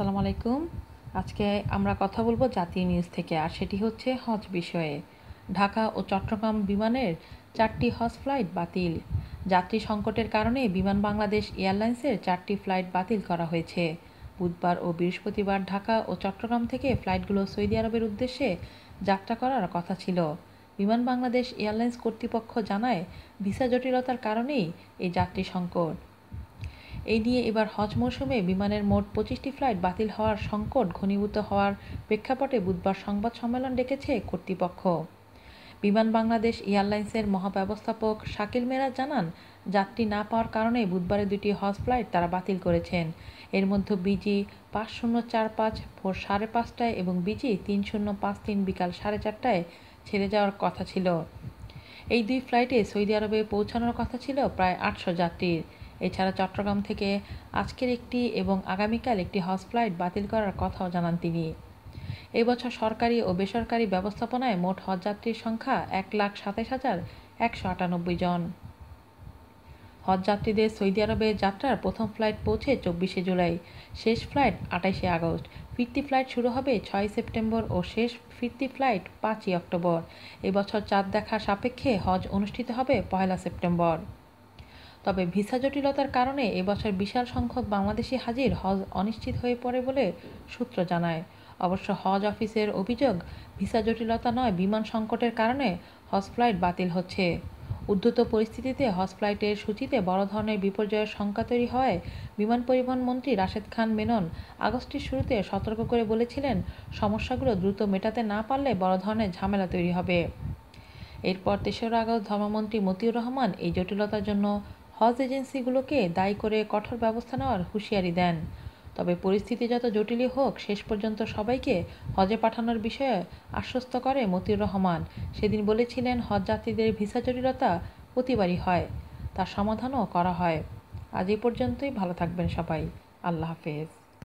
আসসালামু আলাইকুম। আজকে আমরা কথা বলব জাতীয় নিউজ থেকে, আর সেটি হচ্ছে হজ বিষয়ে। ঢাকা ও চট্টগ্রাম বিমানের চারটি হজ ফ্লাইট বাতিল। যাত্রী সংকটের কারণে বিমান বাংলাদেশ এয়ারলাইন্সের চারটি ফ্লাইট বাতিল করা হয়েছে। বুধবার ও বৃহস্পতিবার ঢাকা ও চট্টগ্রাম থেকে ফ্লাইটগুলো সৌদি আরবের উদ্দেশ্যে যাত্রা করার কথা ছিল। বিমান বাংলাদেশ এয়ারলাইন্স কর্তৃপক্ষ জানায়, ভিসা জটিলতার কারণেই এই যাত্রী সংকট। এই নিয়ে এবার হজ মৌসুমে বিমানের মোট পঁচিশটি ফ্লাইট বাতিল হওয়ার সংকট ঘনীভূত হওয়ার প্রেক্ষাপটে বুধবার সংবাদ সম্মেলন ডেকেছে কর্তৃপক্ষ। বিমান বাংলাদেশ এয়ারলাইন্সের মহাব্যবস্থাপক শাকিল মেরাজ জানান, যাত্রী না পাওয়ার কারণে বুধবারে দুটি হজ ফ্লাইট তারা বাতিল করেছেন। এর মধ্যে বিজি পাঁচ শূন্য চার পাঁচ, ভোর সাড়ে পাঁচটায় এবং বিজি তিন শূন্য পাঁচ তিন বিকাল সাড়ে চারটায় ছেড়ে যাওয়ার কথা ছিল। এই দুই ফ্লাইটে সৌদি আরবে পৌঁছানোর কথা ছিল প্রায় আটশো যাত্রীর। এছাড়া চট্টগ্রাম থেকে আজকের একটি এবং আগামীকাল একটি হজ ফ্লাইট বাতিল করার কথাও জানান তিনি। এবছর সরকারি ও বেসরকারি ব্যবস্থাপনায় মোট হজযাত্রীর সংখ্যা এক লাখ সাতাশ হাজার একশো আটানব্বই জন। হজযাত্রীদের সৌদি আরবে যাত্রার প্রথম ফ্লাইট পৌঁছে চব্বিশে জুলাই, শেষ ফ্লাইট আটাইশে আগস্ট, ফিরতি ফ্লাইট শুরু হবে ছয় সেপ্টেম্বর ও শেষ ফিরতি ফ্লাইট পাঁচই অক্টোবর। এবছর চাঁদ দেখা সাপেক্ষে হজ অনুষ্ঠিত হবে পয়লা সেপ্টেম্বর। তবে ভিসা জটিলতার কারণে এবছর বিশাল সংখ্যক বাংলাদেশি হাজির হজ অনিশ্চিত হয়ে পড়ে বলে সূত্র জানায়। অবশ্য হজ অফিসের অভিযোগ, ভিসা জটিলতা নয়, বিমান সংকটের কারণে হজ ফ্লাইট বাতিল হচ্ছে। উদ্ধত পরিস্থিতিতে হজ ফ্লাইটের সূচিতে বড় ধরনের বিপর্যয়ের শঙ্কা তৈরি হয় বিমান পরিবহন মন্ত্রী রাশেদ খান মেনন আগস্টের শুরুতে সতর্ক করে বলেছিলেন, সমস্যাগুলো দ্রুত মেটাতে না পারলে বড় ধরনের ঝামেলা তৈরি হবে। এরপর তেসরা আগস্ট ধর্মমন্ত্রী মতিউর রহমান এই জটিলতার জন্য হজ এজেন্সিগুলোকে দায়ী করে কঠোর ব্যবস্থা নেওয়ার হুঁশিয়ারি দেন। তবে পরিস্থিতি যত জটিলই হোক, শেষ পর্যন্ত সবাইকে হজে পাঠানোর বিষয়ে আশ্বস্ত করে মতিউর রহমান। সেদিন বলেছিলেন, হজ যাত্রীদের ভিসা জটিলতা প্রতিবারই হয়, তার সমাধানও করা হয়। আজ এই পর্যন্তই, ভালো থাকবেন সবাই। আল্লাহ হাফেজ।